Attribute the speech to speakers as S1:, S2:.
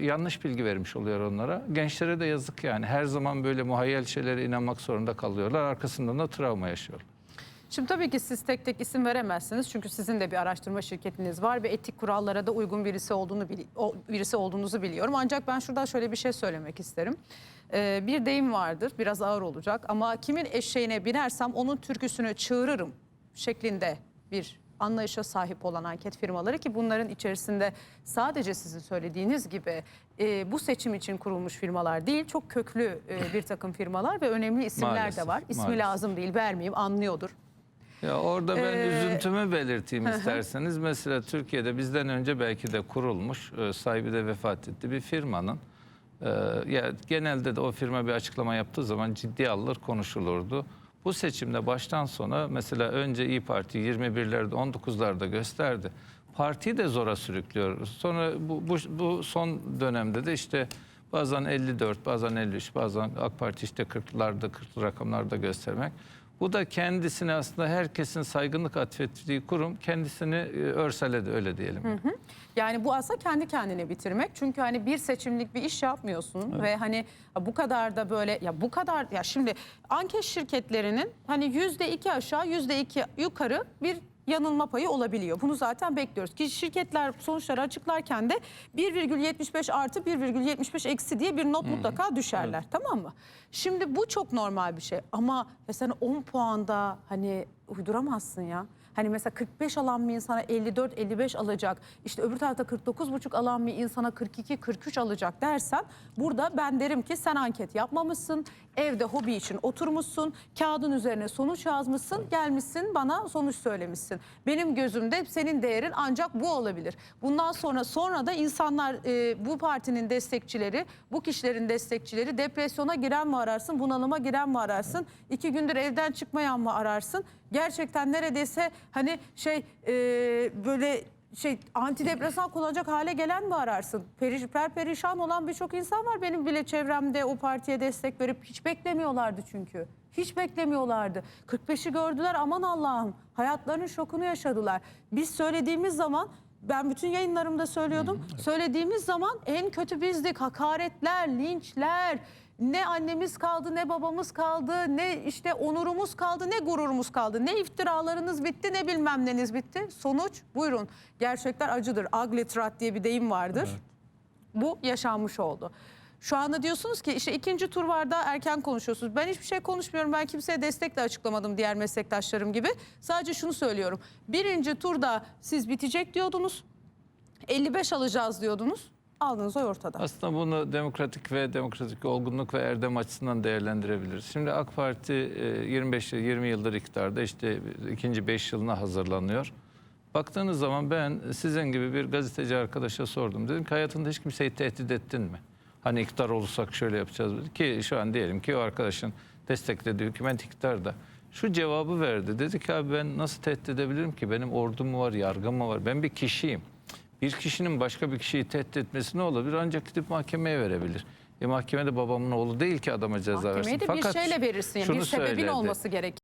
S1: yanlış bilgi vermiş oluyor onlara. Gençlere de yazık yani. Her zaman böyle muhayyel şeylere inanmak zorunda kalıyorlar. Arkasından da travma yaşıyorlar.
S2: Şimdi tabii ki siz tek tek isim veremezsiniz çünkü sizin de bir araştırma şirketiniz var ve etik kurallara da uygun birisi olduğunu birisi olduğunuzu biliyorum. Ancak ben şuradan şöyle bir şey söylemek isterim. Ee, bir deyim vardır, biraz ağır olacak ama kimin eşeğine binersem onun türküsünü çığırırım şeklinde bir anlayışa sahip olan anket firmaları ki bunların içerisinde sadece sizin söylediğiniz gibi e, bu seçim için kurulmuş firmalar değil çok köklü e, bir takım firmalar ve önemli isimler
S1: Maalesef,
S2: de var. İsmi
S1: maalesef.
S2: lazım değil vermeyeyim anlıyordur.
S1: Ya orada ben
S2: Ee,
S1: üzüntümü belirteyim isterseniz. Mesela Türkiye'de bizden önce belki de kurulmuş, e, sahibi de vefat etti bir firmanın. e, Ya genelde de o firma bir açıklama yaptığı zaman ciddi alınır konuşulurdu. Bu seçimde baştan sona mesela önce İyi Parti 21'lerde 19'larda gösterdi. Partiyi de zora sürüklüyor. Sonra bu, bu, bu son dönemde de işte bazen 54, bazen 53, bazen AK Parti işte 40'larda 40'lı rakamlarda göstermek. Bu da kendisine aslında herkesin saygınlık atfettiği kurum kendisini e, örseledi öyle diyelim.
S2: Yani bu aslında kendi kendine bitirmek. Çünkü hani bir seçimlik bir iş yapmıyorsun ve hani bu kadar da böyle ya bu kadar ya şimdi anket şirketlerinin hani yüzde iki aşağı yüzde iki yukarı bir yanılma payı olabiliyor. Bunu zaten bekliyoruz. Ki şirketler sonuçları açıklarken de 1,75 artı 1,75 eksi diye bir not mutlaka düşerler. Tamam mı? Şimdi bu çok normal bir şey ama sen 10 puanda hani uyduramazsın ya. Hani mesela 45 alan bir insana 54-55 alacak. İşte öbür tarafta 49,5 alan bir insana 42-43 alacak dersen burada ben derim ki sen anket yapmamışsın. Evde hobi için oturmuşsun. Kağıdın üzerine sonuç yazmışsın. Gelmişsin bana sonuç söylemişsin. Benim gözümde senin değerin ancak bu olabilir. Bundan sonra sonra da insanlar e, bu partinin destekçileri, bu kişilerin destekçileri depresyona giren mi ararsın, bunalıma giren mi ararsın, iki gündür evden çıkmayan mı ararsın? Gerçekten neredeyse hani şey e, böyle şey antidepresan kullanacak hale gelen mi ararsın? Periş, perperişan olan birçok insan var benim bile çevremde o partiye destek verip hiç beklemiyorlardı çünkü. Hiç beklemiyorlardı. 45'i gördüler aman Allah'ım hayatlarının şokunu yaşadılar. Biz söylediğimiz zaman ben bütün yayınlarımda söylüyordum. Söylediğimiz zaman en kötü bizdik. Hakaretler, linçler, ne annemiz kaldı, ne babamız kaldı, ne işte onurumuz kaldı, ne gururumuz kaldı. Ne iftiralarınız bitti, ne bilmem neniz bitti. Sonuç buyurun. Gerçekler acıdır. Ugly truth diye bir deyim vardır. Bu yaşanmış oldu. Şu anda diyorsunuz ki işte ikinci tur var da erken konuşuyorsunuz. Ben hiçbir şey konuşmuyorum. Ben kimseye destek de açıklamadım diğer meslektaşlarım gibi. Sadece şunu söylüyorum. Birinci turda siz bitecek diyordunuz. 55 alacağız diyordunuz. Aldığınız oy ortada.
S1: Aslında bunu demokratik ve demokratik olgunluk ve erdem açısından değerlendirebiliriz. Şimdi AK Parti e, 25 yıl, 20 yıldır iktidarda işte ikinci 5 yılına hazırlanıyor. Baktığınız zaman ben sizin gibi bir gazeteci arkadaşa sordum. Dedim ki hayatında hiç kimseyi tehdit ettin mi? Hani iktidar olursak şöyle yapacağız ki şu an diyelim ki o arkadaşın desteklediği hükümet iktidarda. Şu cevabı verdi. Dedi ki abi ben nasıl tehdit edebilirim ki? Benim ordum mu var, yargım mı var? Ben bir kişiyim. Bir kişinin başka bir kişiyi tehdit etmesi ne olabilir? Ancak gidip mahkemeye verebilir. E mahkemede babamın oğlu değil ki adama ceza
S2: Mahkemeye
S1: versin.
S2: de bir şeyle verirsin.
S1: şunu
S2: Bir sebebin
S1: söyledi.
S2: olması gerekir.